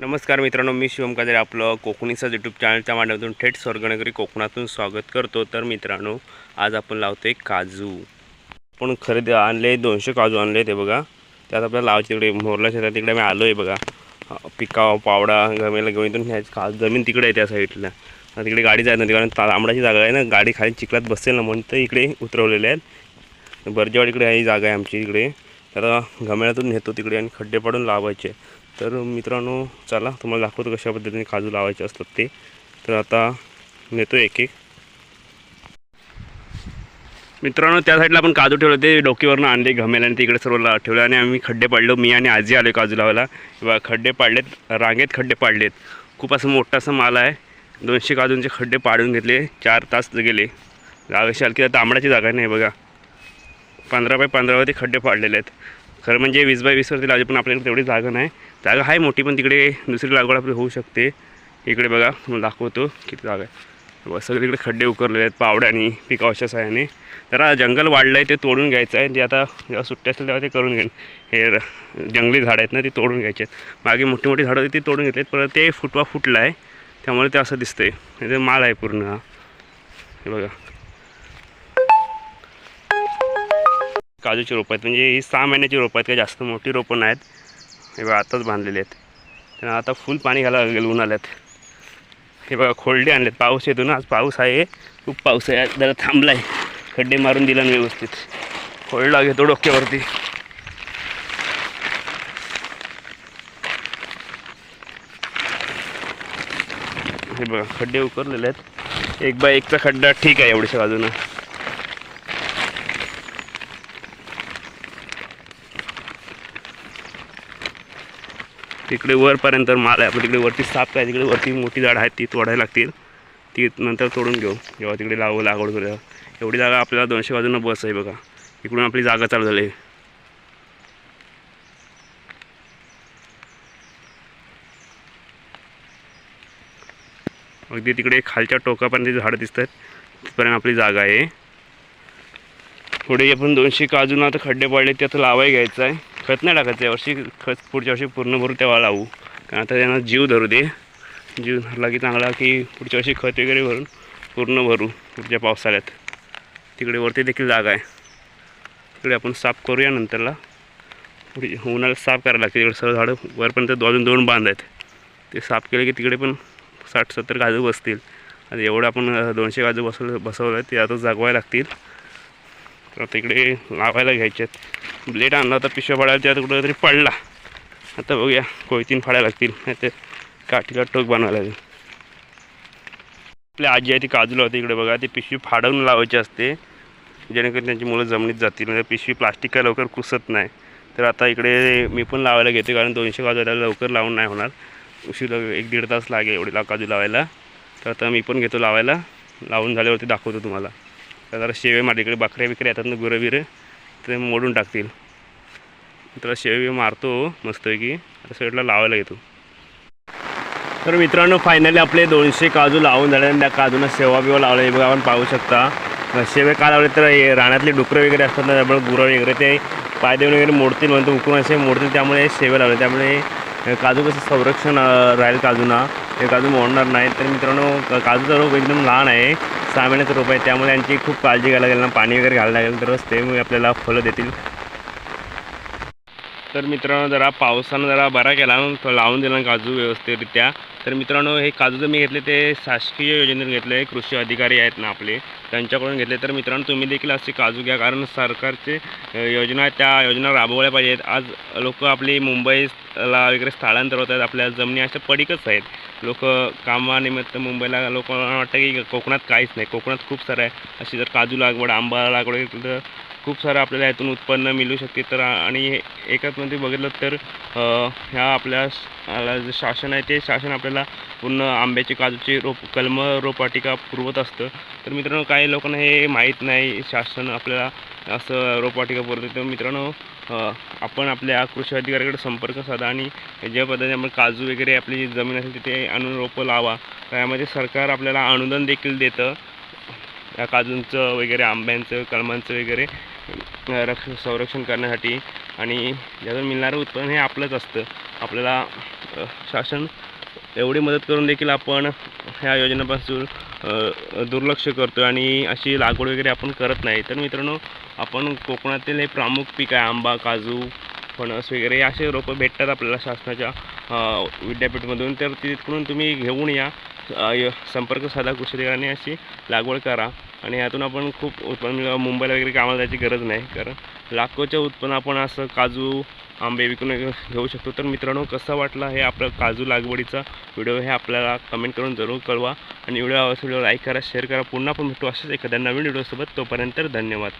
नमस्कार मित्रांनो मी शिवम काजरे आपलं कोकणीचा यूट्यूब चॅनलच्या माध्यमातून थेट स्वर्गनगरी कोकणातून स्वागत करतो. तर मित्रांनो आज आपण लावतोय काजू. आपण खरेदी आणले दोनशे काजू आणले ते बघा. त्यात आपल्याला लावायचे तिकडे मोरला शेतात तिकडे मी आलो आहे बघा पिकाव पावडा गमेला गमीतून घ्यायचं ह्याची जमीन तिकडे आहे त्या साईडला. तिकडे गाडी जात नव्हती कारण तांबडाची जागा आहे ना गाडी खाली चिखलात बसेल ना म्हणून तर इकडे उतरवलेले आहेत. बर्जेवाडीकडे ही जागा आहे आमची इकडे. तर गमेळातून नेतो तिकडे आणि खड्डे पाडून लावायचे. तर मित्रांनो चला तुम्हाला दाखवतो कशा पद्धतीने काजू लावायचे असतात ते. तर आता नेतो एक एक. मित्रांनो त्या साईडला आपण काजू ठेवले ते डोकीवरनं आणले घमेल्याने तिकडे सर्व ठेवले आणि आम्ही खड्डे पाडलो. मी आणि आजी आलो काजू लावायला. किंवा खड्डे पाडलेत रांगेत खड्डे पाडलेत. खूप असं मोठा असं माल आहे. दोनशे काजूंचे खड्डे पाडून घेतले चार तास गेले. जागाशी हलकी की तांबडाची जागा नाही बघा. पंधरा बाय पंधरावरती खड्डे पाडलेले आहेत. खरं म्हणजे वीस बाय वीसवरती लावले पण आपल्याकडे तेवढी जागा नाही. जागा आहे मोठी पण तिकडे दुसरी लागवड आपली होऊ शकते. इकडे बघा तुम्हाला दाखवतो किती जागा आहे. बघा सगळे तिकडे खड्डे उकरलेले आहेत पावड्याने पिकावच्या साह्याने. जरा जंगल वाढलं आहे ते तोडून घ्यायचं आहे. जे आता जेव्हा सुट्टी असेल तेव्हा ते करून घेईन. हे जंगली झाडं आहेत ना ती तोडून घ्यायचे आहेत. मागे मोठी मोठी झाडं होती ती तोडून घेतली परत ते फुटवा फुटला आहे त्यामुळे ते असं दिसतंय. ते माल आहे पूर्ण हा. हे बघा. काजूची रोपं आहेत. म्हणजे ही सहा महिन्याची रोपं आहेत काही जास्त मोठी रोपं नाहीत. हे बघा आताच बांधलेले आहेत. त्यांना आता फुल पाणी घालायला लागेल उन्हाळ्यात हे बघा खोलडे आणलेत. पाऊस येतो ना आज पाऊस आहे. खूप पाऊस आहे. जरा थांबला आहे खड्डे मारून दिला ना व्यवस्थित. खोलडा घेतो डोक्यावरती. हे बघा खड्डे उकरलेले आहेत. एक बाय एकचा खड्डा ठीक आहे एवढ्याशा बाजूनं. तिकडे वरपर्यंत माल आहे. आपण तिकडे वरती साप आहे तिकडे वरती मोठी झाडं आहेत ती तोडायला लागतील. ती नंतर तोडून घेऊ. जेव्हा तिकडे लावू लागवड करू एवढी जागा आपल्याला दोनशे बाजूनं बस आहे बघा. इकडून आपली जागा चालू झाली. आहे अगदी तिकडे खालच्या टोकापर्यंत झाडं दिसत आहेत तिथपर्यंत आपली जागा आहे. पुढे आपण दोनशे काजून आता खड्डे पडले ते आता लावाय घ्यायचं आहे. खत नाही टाकायचं यावर्षी खत पुढच्या वर्षी पूर्ण भरू तेव्हा लावू. कारण आता त्यांना जीव धरू दे. जीव धरला की चांगला की पुढच्या वर्षी खत वगैरे भरून पूर्ण भरू पुढच्या पावसाळ्यात. तिकडे वरती देखील जागा आहे. तिकडे आपण साफ करूया नंतरला. पुढे उन्हाळ्यात साफ करायला लागते. तिकडे सर्व झाडं वरपर्यंत अजून दोन बांध आहेत. ते साफ केले की तिकडे पण साठ सत्तर काजू बसतील. आणि एवढं आपण दोनशे काजू बसवलं बसवलं आहे ते आता जागवायला लागतील. तर तिकडे लावायला घ्यायचे आहेत. ब्लेड आणला होता पिशव्या फाडायला त्यात कुठं तरी पडला. आता बघूया कोयतीन फाडायला लागतील नाही तर काठीला टोक बनवायला लागेल. आपली आजी आहे ती काजूला होती इकडे बघा ती पिशवी फाडून लावायची असते जेणेकरून त्यांची मुलं जमिनीत जातील म्हणजे पिशवी प्लास्टिक काय लवकर कुसत नाही. तर आता इकडे मी पण लावायला घेते कारण दोनशे काजू लवकर लावून नाही होणार. उशीर एक दीड तास लागेल एवढी लाव काजू लावायला. तर आता मी पण घेतो लावायला लावून झाल्यावरती दाखवतो तुम्हाला. तर जरा शेवे माझ्याकडे बकऱ्या बिकऱ्या येतात ना गुरं बिरं ते मोडून टाकतील. त्याला शेवी मारतो मस्तपैकी. आता साईडला लावायला येतो. तर मित्रांनो फायनली आपले दोनशे काजू लावून झाले आणि त्या काजूना शेवा बिवा लावला हे बघा आपण पाहू शकता. शेवे का लावले? तर हे रानातले डुकरं वगैरे असतात ना त्यामुळे गुरं वगैरे ते पाय देऊन वगैरे मोडतील म्हणतो उकरून असे मोडतील त्यामुळे शेवे लावले. त्यामुळे काजू कसं संरक्षण राहील काजूंना. हे काजू मोडणार नाही तर मित्रांनो काजूचा रोग एकदम लहान आहे. सहा महिन्याचं रोप आहे त्यामुळे यांची खूप काळजी घ्यायला लागेल ना पाणी वगैरे घालायला लागेल तरच ते आपल्याला फळं देतील. तर मित्रांनो जरा पावसानं जरा बरा केला. तो लावून दिला काजू व्यवस्थितरित्या. तर मित्रांनो हे काजू जर मी घेतले ते शासकीय योजनेतून घेतले. कृषी अधिकारी आहेत ना आपले त्यांच्याकडून घेतले. तर मित्रांनो तुम्ही देखील असे काजू घ्या कारण सरकारचे योजना आहेत त्या योजना राबवल्या पाहिजेत. आज लोक आपली मुंबईला वगैरे स्थलांतर होत आहेत आपल्या जमिनी अशा पडीकच आहेत. लोक कामानिमित्त मुंबईला लोकांना वाटतं की कोकणात काहीच नाही कोकणात खूप सारं आहे. अशी जर काजू लागवड आंबा लागवड तर खूप सारं आपल्याला यातून उत्पन्न मिळू शकते. तर आणि हे एकाचमध्ये बघितलं तर ह्या आपल्या जे शासन आहे ते शासन आपल्याला पूर्ण आंब्याची काजूची रोप कलम रोपवाटिका पुरवत असतं. तर मित्रांनो काही लोकांना हे माहीत नाही शासन आपल्याला असं रोपवाटिका पुरवते. तर मित्रांनो आपण आपल्या कृषी अधिकाऱ्याकडे संपर्क साधा आणि ज्या पद्धतीने आपण काजू वगैरे आपली जी जमीन असेल तिथे आणून रोपं लावा. त्यामध्ये सरकार आपल्याला अनुदान देखील देतं. या काजूंचं वगैरे आंब्यांचं कलमांचं वगैरे. रक्ष संरक्षण करण्यासाठी आणि ज्यातून मिळणारं उत्पन्न हे आपलंच असतं. आपल्याला शासन एवढी मदत करून देखील आपण ह्या योजनेपासून दुर्लक्ष करतो आणि अशी लागवड वगैरे आपण करत नाही. तर मित्रांनो आपण कोकणातील हे प्रामुख पीक आहे आंबा काजू फणस वगैरे असे रोपं भेटतात आपल्याला शासनाच्या विद्यापीठमधून. तर तिथकडून तुम्ही घेऊन या. संपर्क साधा कृषी अशी लागवड करा. आणि यातून आपण खूप उत्पन्न मुंबईला वगैरे कामाला जायची गरज नाही. कारण लाखोचं उत्पन्न आपण असं काजू आंबे विकून घेऊ शकतो. तर मित्रांनो कसा वाटला हे आपलं काजू लागवडीचा व्हिडिओ हे आपल्याला कमेंट करून जरूर कळवा. आणि व्हिडिओ आवडल्यास व्हिडिओ लाईक करा शेअर करा. पुन्हा पण भेटू असेच एखाद्या नवीन व्हिडिओसोबत. तोपर्यंत धन्यवाद.